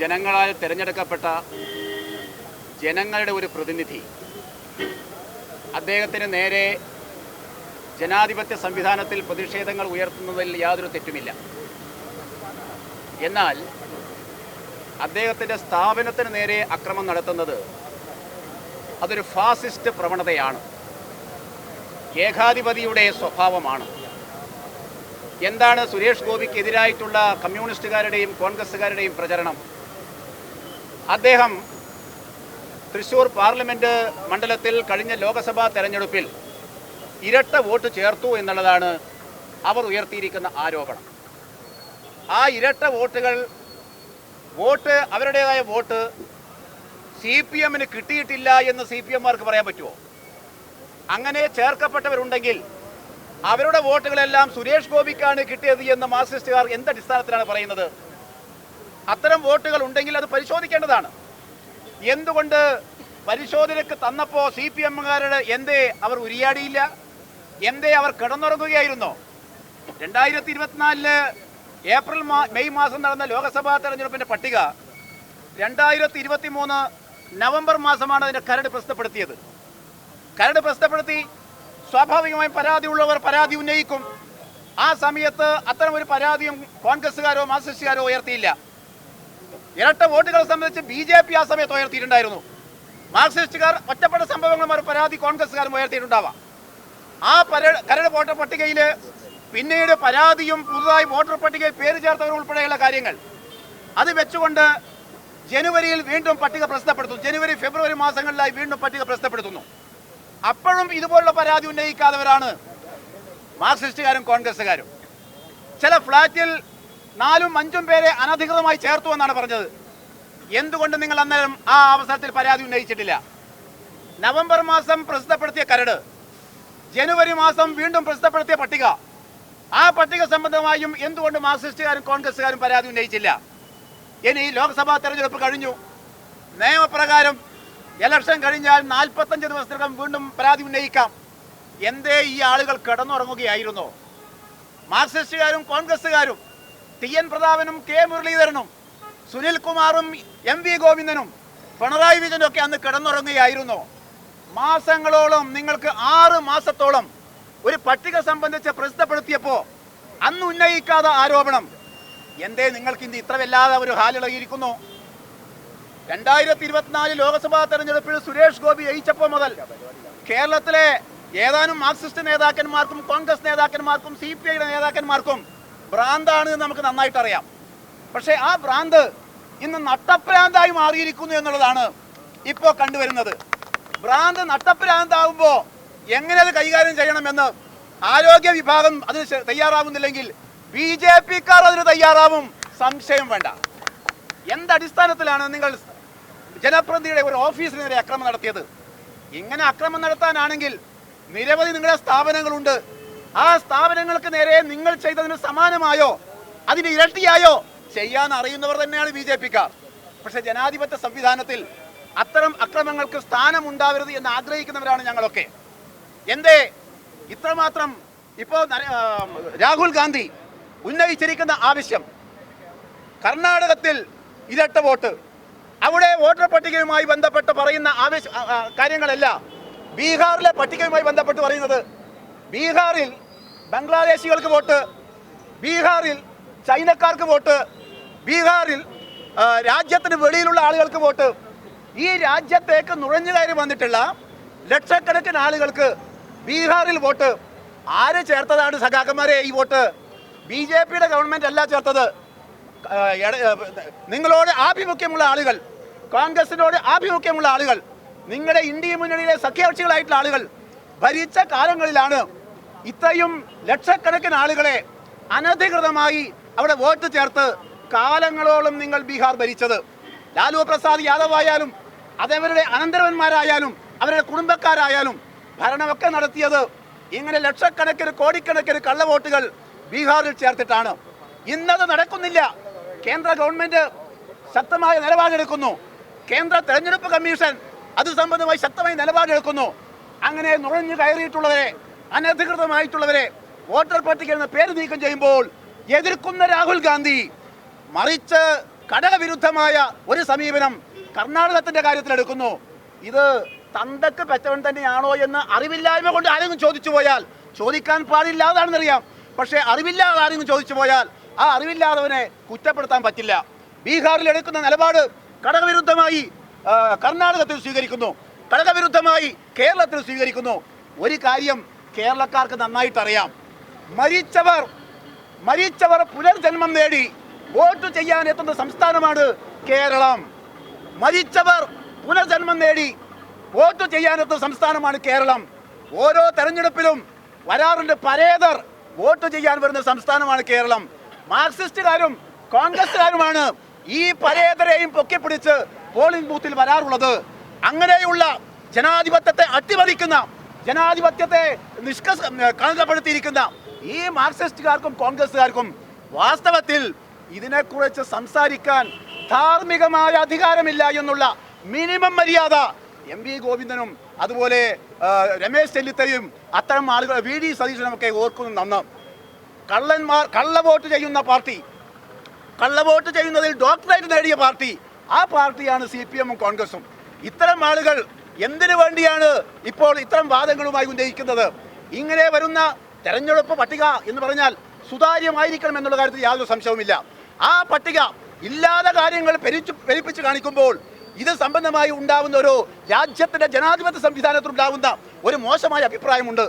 ജനങ്ങളാൽ തിരഞ്ഞെടുക്കപ്പെട്ട ജനങ്ങളുടെ ഒരു പ്രതിനിധി. അദ്ദേഹത്തിന് നേരെ ജനാധിപത്യ സംവിധാനത്തിൽ പ്രതിഷേധങ്ങൾ ഉയർത്തുന്നതിൽ യാതൊരു തെറ്റുമില്ല. എന്നാൽ അദ്ദേഹത്തിന്റെ സ്ഥാപനത്തിന് നേരെ അക്രമം നടത്തുന്നത് അതൊരു ഫാസിസ്റ്റ് പ്രവണതയാണ്. ഏകാധിപതിയുടെ സ്വഭാവമാണ്. എന്താണ് സുരേഷ് ഗോപിക്കെതിരായിട്ടുള്ള കമ്മ്യൂണിസ്റ്റുകാരുടെയും കോൺഗ്രസ്സുകാരുടെയും പ്രചരണം? അദ്ദേഹം തൃശൂർ പാർലമെന്റ് മണ്ഡലത്തിൽ കഴിഞ്ഞ ലോക്സഭാ തെരഞ്ഞെടുപ്പിൽ ഇരട്ട വോട്ട് ചേർത്തു എന്നുള്ളതാണ് അവർ ഉയർത്തിയിരിക്കുന്ന ആരോപണം. ആ ഇരട്ട വോട്ടുകൾ വോട്ട് അവരുടേതായ വോട്ട് സി പി എമ്മിന് കിട്ടിയിട്ടില്ല എന്ന് സി പി എമ്മാർക്ക് പറയാൻ പറ്റുമോ? അങ്ങനെ ചേർക്കപ്പെട്ടവരുണ്ടെങ്കിൽ അവരുടെ വോട്ടുകളെല്ലാം സുരേഷ് ഗോപിക്കാണ് കിട്ടിയത് എന്ന് മാർക്സിസ്റ്റുകാർ എന്ത് അടിസ്ഥാനത്തിലാണ് പറയുന്നത്? അത്തരം വോട്ടുകൾ ഉണ്ടെങ്കിൽ അത് പരിശോധിക്കേണ്ടതാണ്. എന്തുകൊണ്ട് പരിശോധനയ്ക്ക് തന്നപ്പോൾ സി പി എമ്മുകാരുടെ എന്തേ അവർ ഉരിയാടിയില്ല? എന്തേ അവർ കിടന്നുറങ്ങുകയായിരുന്നോ? രണ്ടായിരത്തി ഇരുപത്തിനാലിൽ ഏപ്രിൽ മെയ് മാസം നടന്ന ലോക്സഭാ തെരഞ്ഞെടുപ്പിന്റെ പട്ടിക രണ്ടായിരത്തി ഇരുപത്തി മൂന്ന് നവംബർ മാസമാണ് അതിന്റെ കരട് പ്രസിദ്ധപ്പെടുത്തിയത് കരട് പ്രസിദ്ധപ്പെടുത്തി സ്വാഭാവികമായും പരാതിയുള്ളവർ പരാതി ഉന്നയിക്കും. ആ സമയത്ത് അത്തരം ഒരു പരാതിയും കോൺഗ്രസ്സുകാരോ മാർക്സിസ്റ്റുകാരോ ഉയർത്തിയില്ല. ഇരട്ട വോട്ടുകളെ സംബന്ധിച്ച് ബി ജെ പി ആ സമയത്ത് ഉയർത്തിയിട്ടുണ്ടായിരുന്നു. മാർക്സിസ്റ്റുകാർ ഒറ്റപ്പെട്ട സംഭവങ്ങളും ഒരു പരാതി കോൺഗ്രസ്സുകാരും ഉയർത്തിയിട്ടുണ്ടാവാം. ആ പര കരട് വോട്ടർ പട്ടികയിൽ പിന്നീട് പരാതിയും പുതുതായി വോട്ടർ പട്ടികയിൽ പേര് ചേർത്തവർ ഉൾപ്പെടെയുള്ള കാര്യങ്ങൾ. അത് വെച്ചുകൊണ്ട് ജനുവരിയിൽ വീണ്ടും പട്ടിക പ്രസിദ്ധപ്പെടുത്തുന്നു. ജനുവരി ഫെബ്രുവരി മാസങ്ങളിലായി വീണ്ടും പട്ടിക പ്രസിദ്ധപ്പെടുത്തുന്നു. അപ്പോഴും ഇതുപോലുള്ള പരാതി ഉന്നയിക്കാത്തവരാണ് മാർക്സിസ്റ്റുകാരും കോൺഗ്രസ്സുകാരും. ചില ഫ്ലാറ്റിൽ നാലും അഞ്ചും പേരെ അനധികൃതമായി ചേർത്തു എന്നാണ് പറഞ്ഞത്. എന്തുകൊണ്ട് നിങ്ങൾ അന്നേരം ആ അവസരത്തിൽ പരാതി ഉന്നയിച്ചിട്ടില്ല? നവംബർ മാസം പ്രസിദ്ധപ്പെടുത്തിയ കരട് ജനുവരി മാസം വീണ്ടും പ്രസിദ്ധപ്പെടുത്തിയ പട്ടിക. ആ പട്ടിക സംബന്ധമായും എന്തുകൊണ്ട് മാർക്സിസ്റ്റുകാരും കോൺഗ്രസ്സുകാരും പരാതി ഉന്നയിച്ചില്ല? ഇനി ലോക്സഭാ തെരഞ്ഞെടുപ്പ് കഴിഞ്ഞു. നിയമപ്രകാരം ഇലക്ഷൻ കഴിഞ്ഞാൽ നാൽപ്പത്തഞ്ച് ദിവസത്തിനകം വീണ്ടും പരാതി ഉന്നയിക്കാം. എന്തേ ഈ ആളുകൾ കിടന്നുറങ്ങുകയായിരുന്നോ? മാർക്സിസ്റ്റുകാരും കോൺഗ്രസ്സുകാരും ടി എൻ പ്രതാപനും കെ മുരളീധരനും സുനിൽ കുമാറും എം വി ഗോവിന്ദനും പിണറായി വിജയനും ഒക്കെ അന്ന് കിടന്നുറങ്ങുകയായിരുന്നു. മാസങ്ങളോളം നിങ്ങൾക്ക് ആറ് മാസത്തോളം ഒരു പട്ടിക സംബന്ധിച്ച് പ്രസിദ്ധപ്പെടുത്തിയപ്പോൾ അന്ന് ഉന്നയിക്കാതെ ആരോപണം. എന്തേ നിങ്ങൾക്ക് ഇന്ന് ഇത്ര വല്ലാതെ ഒരു ഹാലിളകിയിരിക്കുന്നു രണ്ടായിരത്തി ഇരുപത്തിനാല് ലോക്സഭാ തെരഞ്ഞെടുപ്പിൽ സുരേഷ് ഗോപി ജയിച്ചപ്പോൾ മുതൽ കേരളത്തിലെ ഏതാനും മാർക്സിസ്റ്റ് നേതാക്കന്മാർക്കും കോൺഗ്രസ് നേതാക്കന്മാർക്കും സി പി ഐയുടെ നേതാക്കന്മാർക്കും ഭ്രാന്താണ് എന്ന് നമുക്ക് നന്നായിട്ട് അറിയാം പക്ഷേ ആ ഭ്രാന്ത് ഇന്ന് നട്ടഭ്രാന്തായി മാറിയിരിക്കുന്നു എന്നുള്ളതാണ് ഇപ്പോൾ കണ്ടുവരുന്നത്. ഭ്രാന്ത് നട്ടഭ്രാന്താകുമ്പോൾ എങ്ങനെ അത് കൈകാര്യം ചെയ്യണമെന്ന് ആരോഗ്യ വിഭാഗം അതിന് തയ്യാറാവുന്നില്ലെങ്കിൽ ബി ജെ പിക്കാർ അതിന് തയ്യാറാവും. സംശയം വേണ്ട. എന്തടിസ്ഥാനത്തിലാണ് നിങ്ങൾ ജനപ്രതിനിധിയുടെ ഒരു ഓഫീസിനെതിരെ അക്രമം നടത്തിയത്? ഇങ്ങനെ അക്രമം നടത്താനാണെങ്കിൽ നിരവധി നിങ്ങളുടെ സ്ഥാപനങ്ങളുണ്ട്. ആ സ്ഥാപനങ്ങൾക്ക് നേരെ നിങ്ങൾ ചെയ്തതിന് സമാനമായോ? അതിന് ഇരട്ടിയായോ? ചെയ്യാൻ അറിയുന്നവർ തന്നെയാണ് ബി ജെ പിക്കാർ. പക്ഷെ ജനാധിപത്യ സംവിധാനത്തിൽ അത്തരം അക്രമങ്ങൾക്ക് സ്ഥാനമുണ്ടാവരുത് എന്ന് ആഗ്രഹിക്കുന്നവരാണ് ഞങ്ങളൊക്കെ. എന്തേ? ഇത്രമാത്രം ഇപ്പോൾ നര- രാഹുൽ ഗാന്ധി ഉന്നയിച്ചിരിക്കുന്ന ആവശ്യം. കർണാടകത്തിൽ ഇരട്ട വോട്ട്. അവിടെ വോട്ടർ പട്ടികയുമായി ബന്ധപ്പെട്ട് പറയുന്ന ആവശ്യ കാര്യങ്ങളല്ല. ബീഹാറിലെ പട്ടികയുമായി ബന്ധപ്പെട്ട് പറയുന്നത് ബീഹാറിൽ ബംഗ്ലാദേശികൾക്ക് വോട്ട് ബീഹാറിൽ ചൈനക്കാർക്ക് വോട്ട് ബീഹാറിൽ രാജ്യത്തിന് വെളിയിലുള്ള ആളുകൾക്ക് വോട്ട്. ഈ രാജ്യത്തേക്ക് നുഴഞ്ഞു കയറി വന്നിട്ടുള്ള ലക്ഷക്കണക്കിന് ആളുകൾക്ക് ബീഹാറിൽ വോട്ട്. ആര് ചേർത്തതാണ് സഖാക്കന്മാരെ ഈ വോട്ട്? ബി ജെ പിയുടെ ഗവൺമെന്റ് അല്ല ചേർത്തത്. നിങ്ങളോട് ആഭിമുഖ്യമുള്ള ആളുകൾ കോൺഗ്രസിനോട് ആഭിമുഖ്യമുള്ള ആളുകൾ നിങ്ങളുടെ ഇന്ത്യ മുന്നണിയിലെ സഖ്യകക്ഷികളായിട്ടുള്ള ആളുകൾ ഭരിച്ച കാലങ്ങളിലാണ് ഇത്രയും ലക്ഷക്കണക്കിന് ആളുകളെ അനധികൃതമായി അവിടെ വോട്ട് ചേർത്ത് കാലങ്ങളോളം നിങ്ങൾ ബീഹാർ ഭരിച്ചത്. ലാലു പ്രസാദ് യാദവ് ആയാലും അതവരുടെ അനന്തരവന്മാരായാലും അവരുടെ കുടുംബക്കാരായാലും ഭരണമൊക്കെ നടത്തിയത് ഇങ്ങനെ ലക്ഷക്കണക്കിന് കോടിക്കണക്കിന് കള്ളവോട്ടുകൾ ബീഹാറിൽ ചേർത്തിട്ടാണ്. ഇന്നത് നടക്കുന്നില്ല. കേന്ദ്ര ഗവൺമെന്റ് ശക്തമായ നിലപാടെടുക്കുന്നു. കേന്ദ്ര തെരഞ്ഞെടുപ്പ് കമ്മീഷൻ അത് സംബന്ധമായി ശക്തമായി നിലപാടെടുക്കുന്നു. അങ്ങനെ നുഴഞ്ഞു കയറിയിട്ടുള്ളവരെ അനധികൃതമായിട്ടുള്ളവരെ വോട്ടർ പട്ടികയിൽ എന്ന പേര് നീക്കം ചെയ്യുമ്പോൾ എതിർക്കുന്ന രാഹുൽ ഗാന്ധി മറിച്ച് ഘടകവിരുദ്ധമായ ഒരു സമീപനം കർണാടകത്തിന്റെ കാര്യത്തിൽ എടുക്കുന്നു. ഇത് തന്തക്ക് പെറ്റവൻ തന്നെയാണോ എന്ന് അറിവില്ലായ്മ കൊണ്ട് ആരെങ്കിലും ചോദിച്ചു പോയാൽ ചോദിക്കാൻ പാടില്ലാതാണെന്നറിയാം പക്ഷേ അറിവില്ലാതെ ആരെങ്കിലും ചോദിച്ചു പോയാൽ ആ അറിവില്ലാത്തവനെ കുറ്റപ്പെടുത്താൻ പറ്റില്ല. ബീഹാറിൽ എടുക്കുന്ന നിലപാട് ഘടകവിരുദ്ധമായി കർണാടകത്തിൽ സ്വീകരിക്കുന്നു. ഘടകവിരുദ്ധമായി കേരളത്തിൽ സ്വീകരിക്കുന്നു. ഒരു കാര്യം കേരളക്കാർക്ക് നന്നായിട്ട് അറിയാം മരിച്ചവർ മരിച്ചവർ പുനർജന്മം നേടി വോട്ട് ചെയ്യാൻ എത്തുന്ന സംസ്ഥാനമാണ് കേരളം. മരിച്ചവർ പുനർജന്മം നേടി വോട്ട് ചെയ്യാൻ ചെയ്യാനെത്തുന്ന സംസ്ഥാനമാണ് കേരളം. ഓരോ തെരഞ്ഞെടുപ്പിലും വരാറുണ്ട് പരേതർ വോട്ട് ചെയ്യാൻ വരുന്ന സംസ്ഥാനമാണ് കേരളം. മാർക്സിസ്റ്റുകാരും കോൺഗ്രസ്സുകാരുമാണ് ഈ പരേതരെയും പൊക്കിപ്പിടിച്ച് പോളിംഗ് ബൂത്തിൽ വരാറുള്ളത്. അങ്ങനെയുള്ള ജനാധിപത്യത്തെ അട്ടിമറിക്കുന്ന ജനാധിപത്യത്തെ നിഷ്കസ് കളങ്കപ്പെടുത്തിയിരിക്കുന്ന ഈ മാർക്സിസ്റ്റുകാർക്കും കോൺഗ്രസ്സുകാർക്കും വാസ്തവത്തിൽ ഇതിനെക്കുറിച്ച് സംസാരിക്കാൻ ധാർമ്മികമായ അധികാരമില്ല എന്നുള്ള മിനിമം മര്യാദ എം വി ഗോവിന്ദനും അതുപോലെ രമേശ് ചെന്നിത്തലയും അത്തരം ആളുകൾ വി ഡി സതീശനുമൊക്കെ ഓർക്കുന്നു നന്ന്. കള്ളന്മാർ കള്ള വോട്ട് ചെയ്യുന്ന പാർട്ടി കള്ളവോട്ട് ചെയ്യുന്നതിൽ ഡോക്ടറേറ്റ് നേടിയ പാർട്ടി ആ പാർട്ടിയാണ് സി പി എമ്മും കോൺഗ്രസും. ഇത്തരം ആളുകൾ എന്തിനു വേണ്ടിയാണ് ഇപ്പോൾ ഇത്തരം വാദങ്ങളുമായി ഉന്നയിക്കുന്നത്? ഇങ്ങനെ വരുന്ന തെരഞ്ഞെടുപ്പ് പട്ടിക എന്ന് പറഞ്ഞാൽ സുതാര്യമായിരിക്കണം എന്നുള്ള കാര്യത്തിൽ യാതൊരു സംശയവുമില്ല. ആ പട്ടിക ഇല്ലാതെ കാര്യങ്ങൾ പെരിച്ചു പെരിപ്പിച്ച് കാണിക്കുമ്പോൾ ഇത് സംബന്ധമായി ഉണ്ടാവുന്ന ഒരു രാജ്യത്തിന്റെ ജനാധിപത്യ സംവിധാനത്തിൽ ഉണ്ടാവുന്ന ഒരു മോശമായ അഭിപ്രായമുണ്ട്.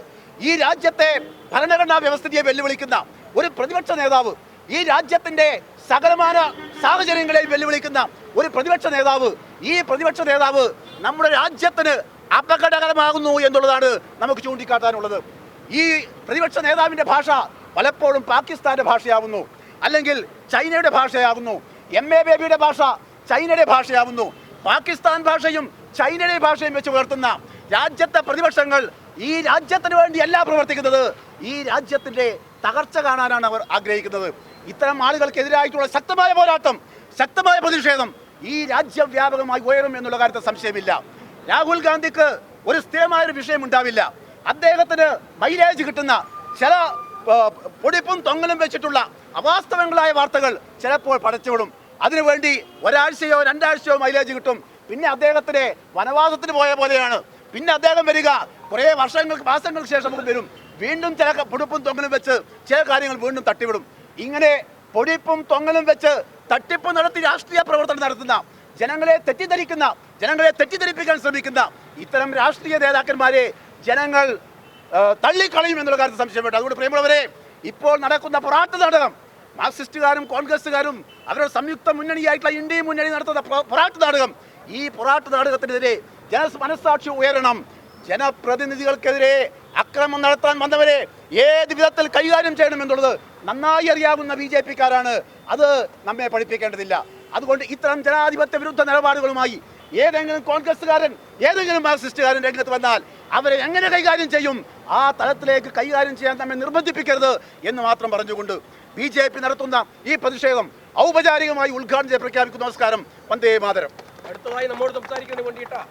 ഈ രാജ്യത്തെ ഭരണഘടനാ വ്യവസ്ഥിതിയെ വെല്ലുവിളിക്കുന്ന ഒരു പ്രതിപക്ഷ നേതാവ് ഈ രാജ്യത്തിന്റെ സകലമാന സാഹചര്യങ്ങളെ വെല്ലുവിളിക്കുന്ന ഒരു പ്രതിപക്ഷ നേതാവ് ഈ പ്രതിപക്ഷ നേതാവ് നമ്മുടെ രാജ്യത്തിന് അപകടകരമാകുന്നു എന്നുള്ളതാണ് നമുക്ക് ചൂണ്ടിക്കാട്ടാനുള്ളത്. ഈ പ്രതിപക്ഷ നേതാവിന്റെ ഭാഷ പലപ്പോഴും പാകിസ്ഥാന്റെ ഭാഷയാവുന്നു അല്ലെങ്കിൽ ചൈനയുടെ ഭാഷയാകുന്നു എം എ ബേബിയുടെ ഭാഷ ചൈനയുടെ ഭാഷയാവുന്നു. പാകിസ്ഥാൻ ഭാഷയും ചൈനയുടെ ഭാഷയും വെച്ച് പുലർത്തുന്ന രാജ്യത്തെ പ്രതിപക്ഷങ്ങൾ ഈ രാജ്യത്തിന് വേണ്ടിയല്ല പ്രവർത്തിക്കുന്നത്. ഈ രാജ്യത്തിന്റെ തകർച്ച കാണാനാണ് അവർ ആഗ്രഹിക്കുന്നത്. ഇത്തരം ആളുകൾക്കെതിരായിട്ടുള്ള ശക്തമായ പോരാട്ടം ശക്തമായ പ്രതിഷേധം ഈ രാജ്യവ്യാപകമായി ഉയരും എന്നുള്ള കാര്യത്തിൽ സംശയമില്ല. രാഹുൽ ഗാന്ധിക്ക് ഒരു സ്ഥിരമായ ഒരു വിഷയം ഉണ്ടാവില്ല അദ്ദേഹത്തിന് മൈലേജ് കിട്ടുന്ന ചില പൊടിപ്പും തൊങ്ങലും വെച്ചിട്ടുള്ള അവാസ്തവങ്ങളായ വാർത്തകൾ ചിലപ്പോൾ പടച്ചുവിടും. അതിനുവേണ്ടി ഒരാഴ്ചയോ രണ്ടാഴ്ചയോ മൈലേജ് കിട്ടും. പിന്നെ അദ്ദേഹത്തിന് വനവാസത്തിന് പോയ പോലെയാണ്. പിന്നെ അദ്ദേഹം വരിക. കുറേ വർഷങ്ങൾക്ക് മാസങ്ങൾക്ക് ശേഷം വരും. വീണ്ടും ചില പൊടുപ്പും തൊങ്ങലും വെച്ച് ചില കാര്യങ്ങൾ വീണ്ടും തട്ടിവിടും. ഇങ്ങനെ പൊടിപ്പും തൊങ്ങലും വെച്ച് തട്ടിപ്പ് നടത്തി രാഷ്ട്രീയ പ്രവർത്തനം നടത്തുന്ന ജനങ്ങളെ തെറ്റിദ്ധരിക്കുന്ന ജനങ്ങളെ തെറ്റിദ്ധരിപ്പിക്കാൻ ശ്രമിക്കുന്ന ഇത്തരം രാഷ്ട്രീയ നേതാക്കന്മാരെ ജനങ്ങൾ തള്ളിക്കളയും എന്നുള്ള കാര്യത്തിൽ സംശയം വേണ്ട. അതുകൊണ്ട് പ്രിയമുള്ളവരെ ഇപ്പോൾ നടക്കുന്ന പൊറാട്ട് നാടകം മാർക്സിസ്റ്റുകാരും കോൺഗ്രസ്സുകാരും അവരുടെ സംയുക്ത മുന്നണിയായിട്ടുള്ള ഇന്ത്യയും മുന്നണി നടത്തുന്ന പൊറാട്ട് നാടകം ഈ പൊറാട്ട് നാടകത്തിനെതിരെ ജന മനസ്സാക്ഷി ഉയരണം ജനപ്രതിനിധികൾക്കെതിരെ അക്രമം നടത്താൻ വന്നവരെ ഏത് വിധത്തിൽ കൈകാര്യം ചെയ്യണം എന്നുള്ളത് നന്നായി അറിയാവുന്ന ബി ജെ പിക്കാരാണ്. അത് നമ്മെ പഠിപ്പിക്കേണ്ടതില്ല. അതുകൊണ്ട് ഇത്തരം ജനാധിപത്യ വിരുദ്ധ നിലപാടുകളുമായി ഏതെങ്കിലും കോൺഗ്രസ്സുകാരൻ ഏതെങ്കിലും മാർക്സിസ്റ്റുകാരൻ രംഗത്ത് വന്നാൽ അവരെ എങ്ങനെ കൈകാര്യം ചെയ്യും? ആ തലത്തിലേക്ക് കൈകാര്യം ചെയ്യാൻ നമ്മെ നിർബന്ധിപ്പിക്കരുത് എന്ന് മാത്രം പറഞ്ഞുകൊണ്ട് ബി ജെ പി നടത്തുന്ന ഈ പ്രതിഷേധം ഔപചാരികമായി ഉദ്ഘാടനം പ്രഖ്യാപിക്കുന്നു നമസ്കാരം. വന്ദേ മാതരം. അടുത്തതായി നമ്മോട് സംസാരിക്കുന്നതിന് വേണ്ടിയിട്ടാ.